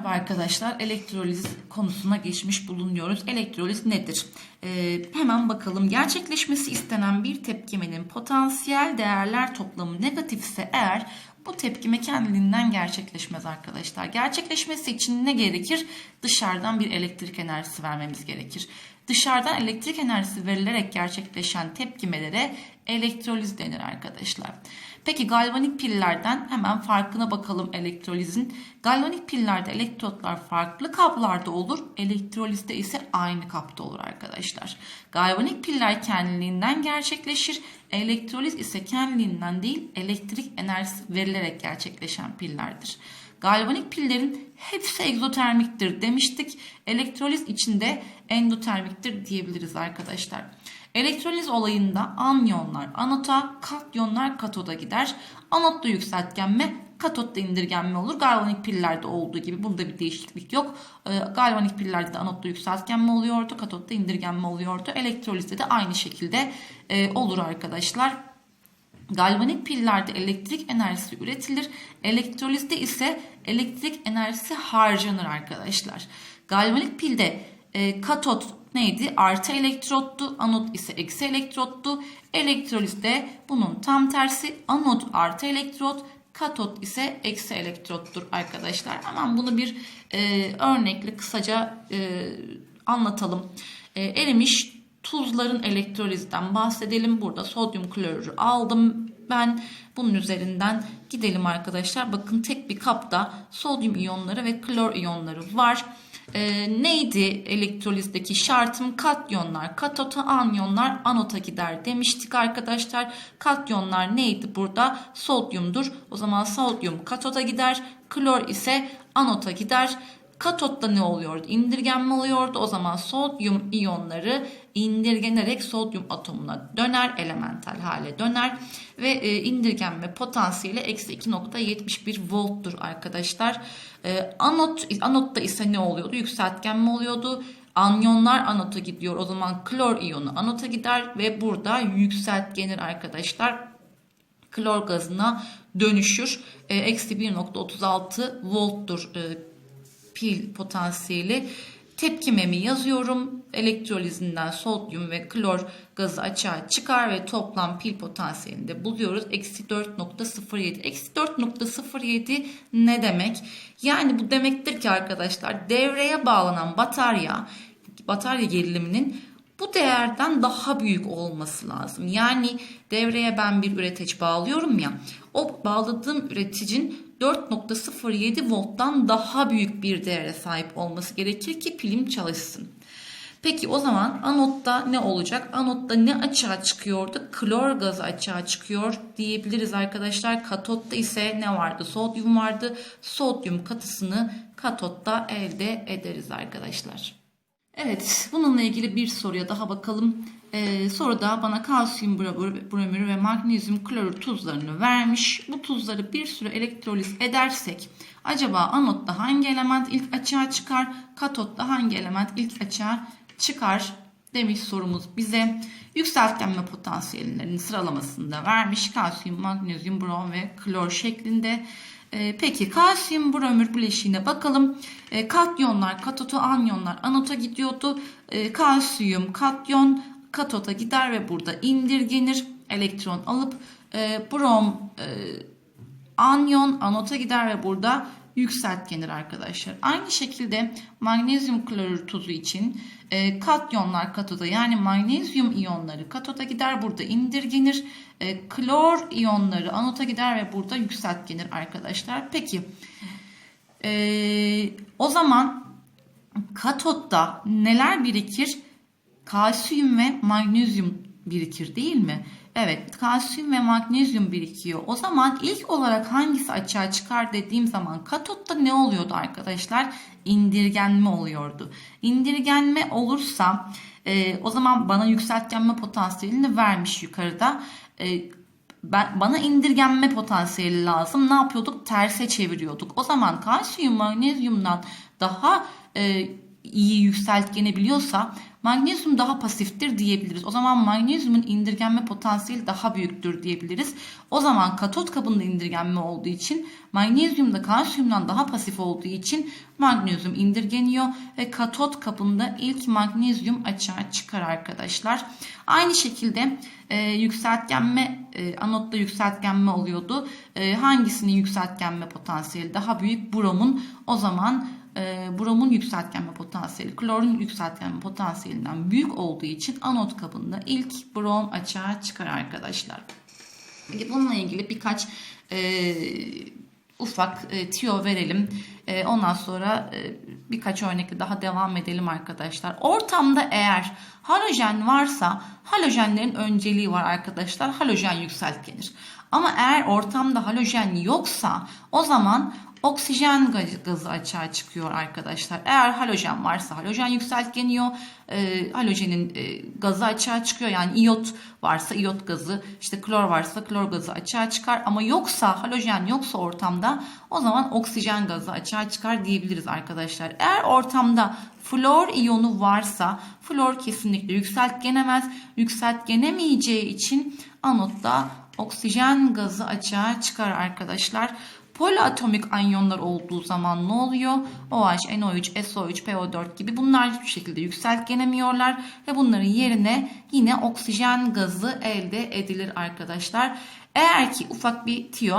Merhaba arkadaşlar, elektroliz konusuna geçmiş bulunuyoruz. Elektroliz nedir? Ee, hemen bakalım. Gerçekleşmesi istenen bir tepkimenin potansiyel değerler toplamı negatifse eğer bu tepkime kendiliğinden gerçekleşmez arkadaşlar. Gerçekleşmesi için ne gerekir? Dışarıdan bir elektrik enerjisi vermemiz gerekir. Dışarıdan elektrik enerjisi verilerek gerçekleşen tepkimelere elektroliz denir arkadaşlar. Peki galvanik pillerden hemen farkına bakalım elektrolizin. Galvanik pillerde elektrotlar farklı kaplarda olur. Elektrolizde ise aynı kapta olur arkadaşlar. Galvanik piller kendiliğinden gerçekleşir. Elektroliz ise kendiliğinden değil elektrik enerjisi verilerek gerçekleşen pillerdir. Galvanik pillerin hepsi egzotermiktir demiştik. Elektroliz içinde endotermiktir diyebiliriz arkadaşlar. Elektroliz olayında anyonlar anota, katyonlar katoda gider. Anotta yükseltgenme, katotta indirgenme olur. Galvanik pillerde olduğu gibi bunda bir değişiklik yok. Ee, galvanik pillerde de anotta yükseltgenme oluyordu, katotta indirgenme oluyordu. Elektrolizde de aynı şekilde e, olur arkadaşlar. Galvanik pillerde elektrik enerjisi üretilir. Elektrolizde ise elektrik enerjisi harcanır arkadaşlar. Galvanik pilde e, katot neydi? Artı elektrottu. Anot ise eksi elektrottu. Elektrolizde bunun tam tersi. Anot artı elektrot. Katot ise eksi elektrottur arkadaşlar. Hemen bunu bir e, örnekle kısaca e, anlatalım. E, erimiş tuzların elektrolizden bahsedelim. Burada sodyum klorürü aldım ben. Bunun üzerinden gidelim arkadaşlar. Bakın tek bir kapta sodyum iyonları ve klor iyonları var. Ee, neydi elektrolizdeki şartım? Katyonlar katota, anyonlar anota gider demiştik arkadaşlar. Katyonlar neydi burada? Sodyumdur. O zaman sodyum katota gider. Klor ise anota gider. Katotta ne oluyordu? İndirgenme oluyordu. O zaman sodyum iyonları indirgenerek sodyum atomuna döner, elemental hale döner ve e, indirgenme potansiyeli eksi 2.71 volttur arkadaşlar. E, anot, anotta ise ne oluyordu? Yükseltgenme oluyordu. Anyonlar anota gidiyor. O zaman klor iyonu anota gider ve burada yükseltgenir arkadaşlar klor gazına dönüşür. E, Eksi 1.36 volttur pil potansiyeli. Tepkimemi yazıyorum. Elektrolizinden sodyum ve klor gazı açığa çıkar ve toplam pil potansiyelini de buluyoruz. Eksi 4.07. Eksi 4.07 ne demek? Yani bu demektir ki arkadaşlar devreye bağlanan batarya batarya geriliminin bu değerden daha büyük olması lazım. Yani devreye ben bir üretici bağlıyorum ya. O bağladığım üreticinin 4.07 volttan daha büyük bir değere sahip olması gerekir ki pilim çalışsın. Peki o zaman anotta ne olacak? Anotta ne açığa çıkıyordu? Klor gazı açığa çıkıyor diyebiliriz arkadaşlar. Katotta ise ne vardı? Sodyum vardı. Sodyum katısını katotta elde ederiz arkadaşlar. Evet, bununla ilgili bir soruya daha bakalım. Ee, soruda bana kalsiyum bromür ve magnezyum klorür tuzlarını vermiş. Bu tuzları bir süre elektroliz edersek acaba anotta hangi element ilk açığa çıkar, katotta hangi element ilk açığa çıkar demiş sorumuz bize. Yükseltgenme potansiyellerinin sıralamasında vermiş kalsiyum, magnezyum, brom ve klor şeklinde. E, peki kalsiyum bromür bileşiğine bakalım. E, katyonlar katota, anyonlar anota gidiyordu. E, kalsiyum katyon katota gider ve burada indirgenir. Elektron alıp e, brom e, anyon anota gider ve burada yükseltgenir arkadaşlar. Aynı şekilde magnezyum klorür tuzu için e, katyonlar katoda yani magnezyum iyonları katoda gider burada indirgenir. E, klor iyonları anota gider ve burada yükseltgenir arkadaşlar. Peki e, o zaman katotta neler birikir? Kalsiyum ve magnezyum birikir değil mi? Evet kalsiyum ve magnezyum birikiyor. O zaman ilk olarak hangisi açığa çıkar dediğim zaman katotta ne oluyordu arkadaşlar? İndirgenme oluyordu. İndirgenme olursa e, o zaman bana yükseltgenme potansiyelini vermiş yukarıda. E, ben, bana indirgenme potansiyeli lazım. Ne yapıyorduk? Terse çeviriyorduk. O zaman kalsiyum magnezyumdan daha e, iyi yükseltgenebiliyorsa Magnezyum daha pasiftir diyebiliriz. O zaman magnezyumun indirgenme potansiyeli daha büyüktür diyebiliriz. O zaman katot kabında indirgenme olduğu için magnezyum da kalsiyumdan daha pasif olduğu için magnezyum indirgeniyor ve katot kabında ilk magnezyum açığa çıkar arkadaşlar. Aynı şekilde e, yükseltgenme e, anotta yükseltgenme oluyordu. E, hangisinin yükseltgenme potansiyeli daha büyük? Bromun. O zaman e, bromun yükseltgenme potansiyeli klorun yükseltgenme potansiyelinden büyük olduğu için anot kabında ilk brom açığa çıkar arkadaşlar. Bununla ilgili birkaç e, ufak e, tiyo verelim. E, ondan sonra e, birkaç örnekle daha devam edelim arkadaşlar. Ortamda eğer halojen varsa halojenlerin önceliği var arkadaşlar. Halojen yükseltgenir. Ama eğer ortamda halojen yoksa o zaman oksijen gazı açığa çıkıyor arkadaşlar. Eğer halojen varsa halojen yükseltgeniyor. E, halojenin e, gazı açığa çıkıyor. Yani iyot varsa iyot gazı, işte klor varsa klor gazı açığa çıkar. Ama yoksa halojen yoksa ortamda o zaman oksijen gazı açığa çıkar diyebiliriz arkadaşlar. Eğer ortamda flor iyonu varsa flor kesinlikle yükseltgenemez. Yükseltgenemeyeceği için anotta oksijen gazı açığa çıkar arkadaşlar. Poliatomik anyonlar olduğu zaman ne oluyor? OH, NO3, SO3, PO4 gibi bunlar hiçbir şekilde yükseltgenemiyorlar ve bunların yerine yine oksijen gazı elde edilir arkadaşlar. Eğer ki ufak bir tiyo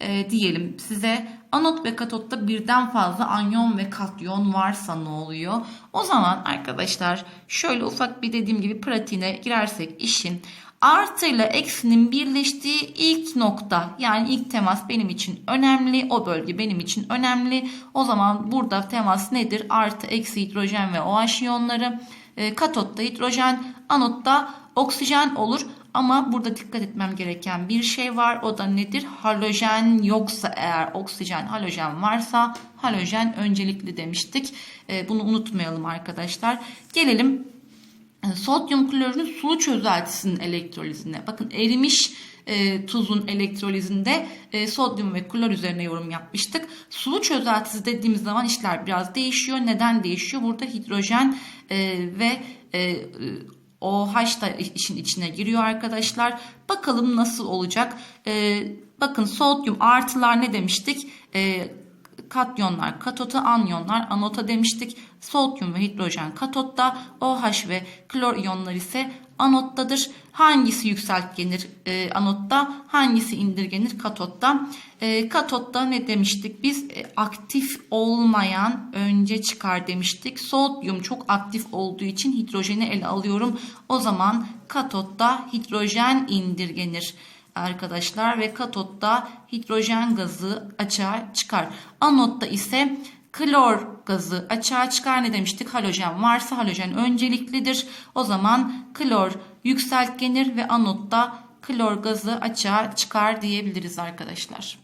e, diyelim size anot ve katotta birden fazla anyon ve katyon varsa ne oluyor? O zaman arkadaşlar şöyle ufak bir dediğim gibi pratiğine girersek işin artı ile eksinin birleştiği ilk nokta yani ilk temas benim için önemli. O bölge benim için önemli. O zaman burada temas nedir? Artı eksi hidrojen ve OH iyonları. E, katotta hidrojen, anotta oksijen olur. Ama burada dikkat etmem gereken bir şey var. O da nedir? Halojen yoksa eğer oksijen, halojen varsa halojen öncelikli demiştik. E, bunu unutmayalım arkadaşlar. Gelelim sodyum klorürün sulu çözeltisinin elektrolizine. Bakın erimiş e, tuzun elektrolizinde e, sodyum ve klor üzerine yorum yapmıştık. Sulu çözeltisi dediğimiz zaman işler biraz değişiyor. Neden değişiyor? Burada hidrojen e, ve e, OH da işin içine giriyor arkadaşlar. Bakalım nasıl olacak. E, bakın sodyum artılar ne demiştik? E, katyonlar katota, anyonlar anota demiştik. Sodyum ve hidrojen katotta, OH ve klor iyonlar ise anottadır. Hangisi yükseltgenir e, anotta, hangisi indirgenir katotta? E, katotta ne demiştik biz? E, aktif olmayan önce çıkar demiştik. Sodyum çok aktif olduğu için hidrojeni ele alıyorum. O zaman katotta hidrojen indirgenir arkadaşlar ve katotta hidrojen gazı açığa çıkar. Anotta ise klor gazı açığa çıkar. Ne demiştik? Halojen varsa halojen önceliklidir. O zaman klor yükseltgenir ve anotta klor gazı açığa çıkar diyebiliriz arkadaşlar.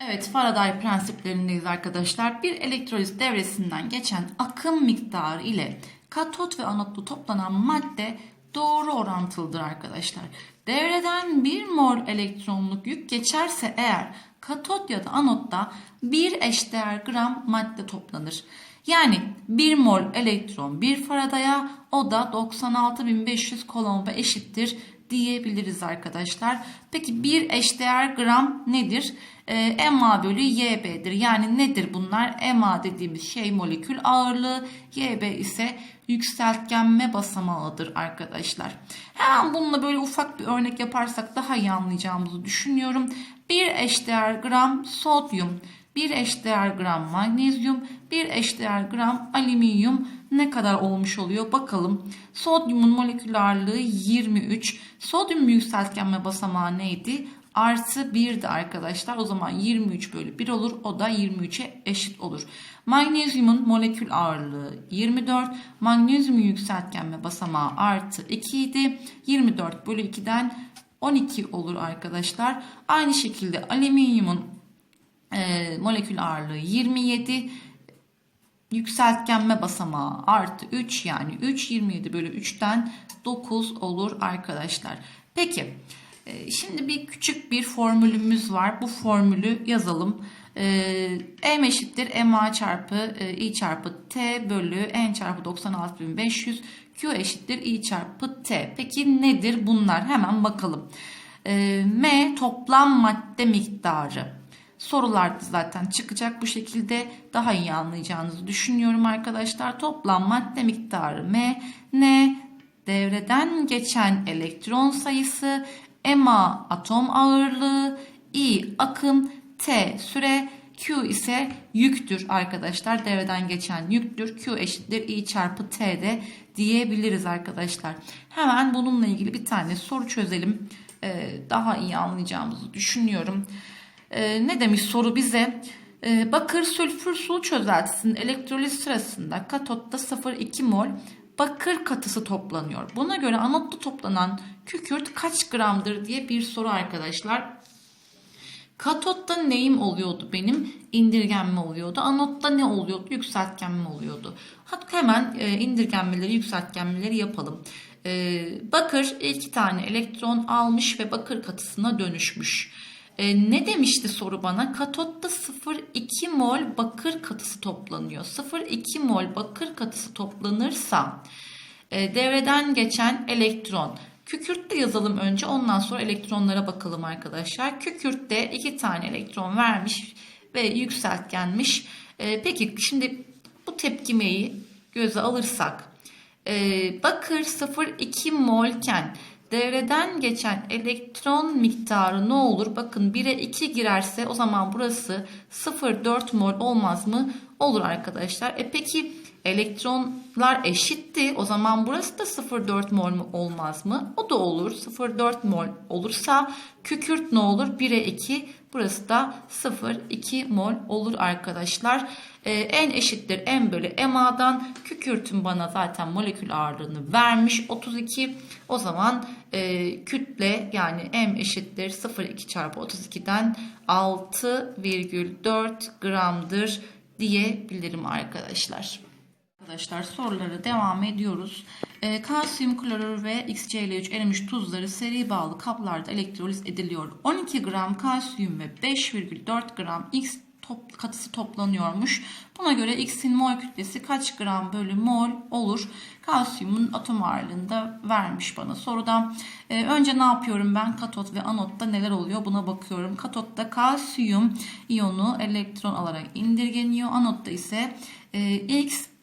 Evet Faraday prensiplerindeyiz arkadaşlar. Bir elektroliz devresinden geçen akım miktarı ile katot ve anotta toplanan madde doğru orantılıdır arkadaşlar. Devreden 1 mol elektronluk yük geçerse eğer katot ya da anotta bir eşdeğer gram madde toplanır. Yani 1 mol elektron 1 Faraday'a o da 96.500 kolomba eşittir diyebiliriz arkadaşlar. Peki bir eşdeğer gram nedir? E, MA bölü YB'dir. Yani nedir bunlar? MA dediğimiz şey molekül ağırlığı, YB ise yükseltgenme basamağıdır arkadaşlar. Hemen bununla böyle ufak bir örnek yaparsak daha iyi anlayacağımızı düşünüyorum. Bir eşdeğer gram sodyum, bir eşdeğer gram magnezyum, bir eşdeğer gram alüminyum ne kadar olmuş oluyor bakalım. Sodyumun molekül ağırlığı 23. Sodyum yükseltgenme basamağı neydi? Artı 1'di arkadaşlar. O zaman 23 bölü 1 olur. O da 23'e eşit olur. Magnezyumun molekül ağırlığı 24. Magnezyumun yükseltgenme basamağı artı 2 idi. 24 bölü 2'den 12 olur arkadaşlar. Aynı şekilde alüminyumun e, molekül ağırlığı 27 yükseltgenme basamağı artı 3 yani 3 27 bölü 3'ten 9 olur arkadaşlar. Peki Ee, Şimdi bir küçük bir formülümüz var. Bu formülü yazalım. Ee, M eşittir MA çarpı e, I çarpı T bölü N çarpı 96500 Q eşittir I çarpı T. Peki nedir bunlar? Hemen bakalım. Ee, M toplam madde miktarı. Sorularda zaten çıkacak bu şekilde daha iyi anlayacağınızı düşünüyorum arkadaşlar. Toplam madde miktarı M, N devreden geçen elektron sayısı, MA atom ağırlığı, I akım, T süre, Q ise yüktür arkadaşlar. Devreden geçen yüktür. Q eşittir I çarpı T de diyebiliriz arkadaşlar. Hemen bununla ilgili bir tane soru çözelim. Ee, daha iyi anlayacağımızı düşünüyorum. Ee, ne demiş soru bize? Ee, bakır sülfür su çözeltisinin elektroliz sırasında katotta 0,2 mol bakır katısı toplanıyor. Buna göre anotta toplanan kükürt kaç gramdır diye bir soru arkadaşlar. Katotta neyim oluyordu benim? İndirgenme oluyordu. Anotta ne oluyordu? Yükseltgenme oluyordu. Hatta hemen e, indirgenmeleri, yükseltgenmeleri yapalım. E, bakır iki tane elektron almış ve bakır katısına dönüşmüş. E, ne demişti soru bana? Katotta 0,2 mol bakır katısı toplanıyor. 0,2 mol bakır katısı toplanırsa e, devreden geçen elektron. Kükürtte yazalım önce ondan sonra elektronlara bakalım arkadaşlar. Kükürtte iki tane elektron vermiş ve yükseltgenmiş. E, peki şimdi bu tepkimeyi göze alırsak e, bakır 0,2 molken devreden geçen elektron miktarı ne olur? Bakın 1'e 2 girerse o zaman burası 0,4 mol olmaz mı? Olur arkadaşlar. E peki elektronlar eşitti. O zaman burası da 0,4 mol mu olmaz mı? O da olur. 0,4 mol olursa kükürt ne olur? 1'e 2 burası da 0,2 mol olur arkadaşlar. Ee, n eşittir n bölü MA'dan kükürtün bana zaten molekül ağırlığını vermiş 32. O zaman e, kütle yani m eşittir 0,2 çarpı 32'den 6,4 gramdır diyebilirim arkadaşlar. Arkadaşlar sorulara devam ediyoruz. E, kalsiyum klorür ve XCl3 erimiş tuzları seri bağlı kaplarda elektroliz ediliyor. 12 gram kalsiyum ve 5,4 gram X top, katısı toplanıyormuş. Buna göre X'in mol kütlesi kaç gram bölü mol olur? Kalsiyumun atom ağırlığında vermiş bana soruda. E, önce ne yapıyorum ben? Katot ve anotta neler oluyor? Buna bakıyorum. Katotta kalsiyum iyonu elektron alarak indirgeniyor. Anotta ise e, X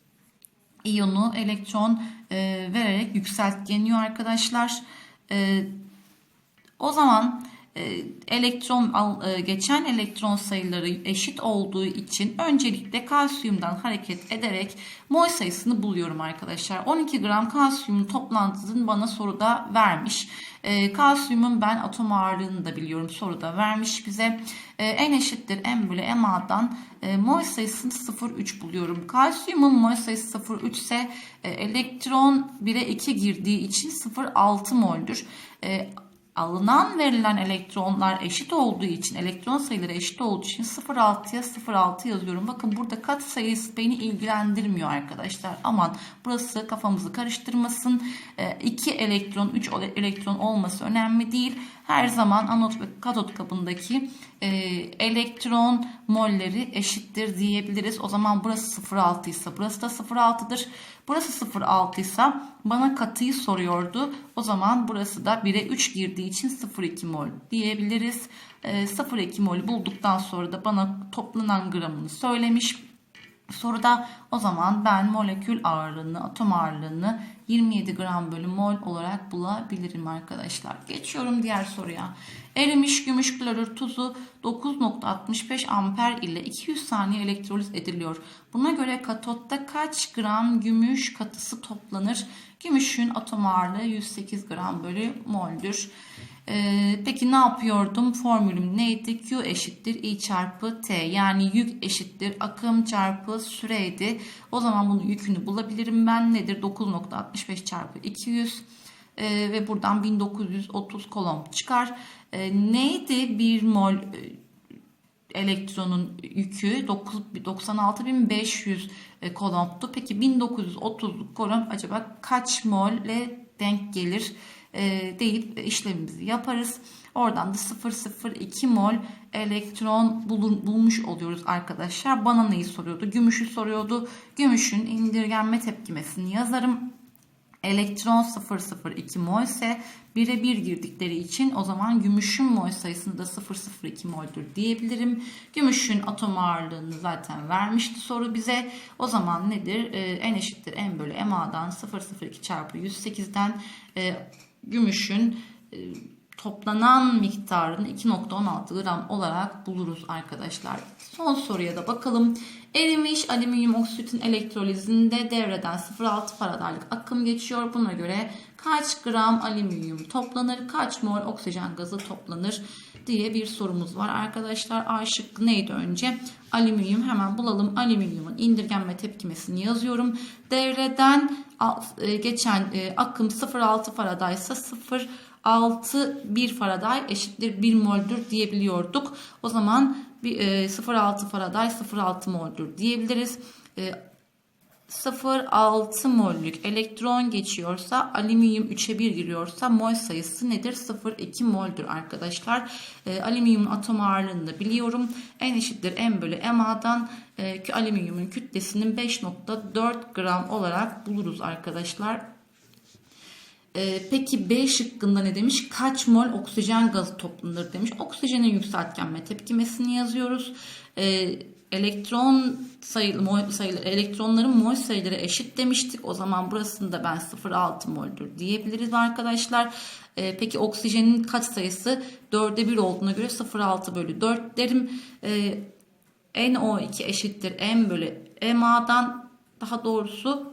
iyonu elektron e, vererek yükseltgeniyor arkadaşlar. E, o zaman elektron al, e, geçen elektron sayıları eşit olduğu için öncelikle kalsiyumdan hareket ederek mol sayısını buluyorum arkadaşlar. 12 gram kalsiyumun toplantısını bana soruda vermiş. E, kalsiyumun ben atom ağırlığını da biliyorum soruda vermiş bize. E, n eşittir m bölü MA'dan e, mol sayısını 0,3 buluyorum. Kalsiyumun mol sayısı 0,3 ise e, elektron 1'e 2 girdiği için 0,6 moldür. E, alınan verilen elektronlar eşit olduğu için elektron sayıları eşit olduğu için 0,6'ya 0,6 yazıyorum. Bakın burada kat sayısı beni ilgilendirmiyor arkadaşlar. Aman burası kafamızı karıştırmasın. 2 elektron 3 elektron olması önemli değil. Her zaman anot ve katot kabındaki e, elektron molleri eşittir diyebiliriz. O zaman burası 0,6 ise burası da 0,6'dır. Burası 0,6 ise bana katıyı soruyordu. O zaman burası da 1'e 3 girdiği için 0,2 mol diyebiliriz. E, 0,2 mol bulduktan sonra da bana toplanan gramını söylemiş. Soruda o zaman ben molekül ağırlığını, atom ağırlığını 27 gram bölü mol olarak bulabilirim arkadaşlar. Geçiyorum diğer soruya. Erimiş gümüş klorür tuzu 9.65 amper ile 200 saniye elektroliz ediliyor. Buna göre katotta kaç gram gümüş katısı toplanır? Gümüşün atom ağırlığı 108 gram bölü moldür. Ee, peki ne yapıyordum? Formülüm neydi? Q eşittir I çarpı T. Yani yük eşittir akım çarpı süreydi. O zaman bunun yükünü bulabilirim ben. Nedir? 9.65 çarpı 200 ee, ve buradan 1930 kolom çıkar. Ee, neydi 1 mol e, elektronun yükü 96.500 kolomptu. Peki 1930 kolom acaba kaç molle denk gelir? e, deyip işlemimizi yaparız. Oradan da 0,02 mol elektron bulun, bulmuş oluyoruz arkadaşlar. Bana neyi soruyordu? Gümüşü soruyordu. Gümüşün indirgenme tepkimesini yazarım. Elektron 002 mol ise 1'e 1 girdikleri için o zaman gümüşün mol sayısını da 002 moldür diyebilirim. Gümüşün atom ağırlığını zaten vermişti soru bize. O zaman nedir? Ee, n eşittir n bölü MA'dan 002 çarpı 108'den e, gümüşün e, toplanan miktarını 2.16 gram olarak buluruz arkadaşlar. Son soruya da bakalım. Erimiş alüminyum oksitin elektrolizinde devreden 0.6 faradaylık akım geçiyor. Buna göre kaç gram alüminyum toplanır, kaç mol oksijen gazı toplanır diye bir sorumuz var arkadaşlar. A şıkkı neydi önce? Alüminyum hemen bulalım. Alüminyumun indirgenme tepkimesini yazıyorum. Devreden e, geçen e, akım 0.6 faradaysa 0 6 1 Faraday eşittir 1 moldür diyebiliyorduk. O zaman 0,6 Faraday 0,6 moldür diyebiliriz. 0,6 mollük elektron geçiyorsa alüminyum 3'e 1 giriyorsa mol sayısı nedir? 0,2 moldür arkadaşlar. E, alüminyumun atom ağırlığını da biliyorum. N eşittir M bölü MA'dan e, alüminyumun kütlesinin 5.4 gram olarak buluruz arkadaşlar. Ee, peki B şıkkında ne demiş? Kaç mol oksijen gazı toplanır demiş. Oksijenin yükseltgenme tepkimesini yazıyoruz. Ee, elektron sayılı, mol sayıları, elektronların mol sayıları eşit demiştik. O zaman burasında da ben 0,6 moldür diyebiliriz arkadaşlar. Ee, peki oksijenin kaç sayısı? 4'e 1 olduğuna göre 0,6 bölü 4 derim. Ee, NO2 eşittir M bölü MA'dan daha doğrusu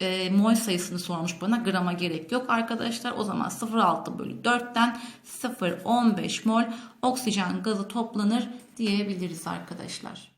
e, mol sayısını sormuş bana. Grama gerek yok arkadaşlar. O zaman 0,6 bölü 4'ten 0,15 mol oksijen gazı toplanır diyebiliriz arkadaşlar.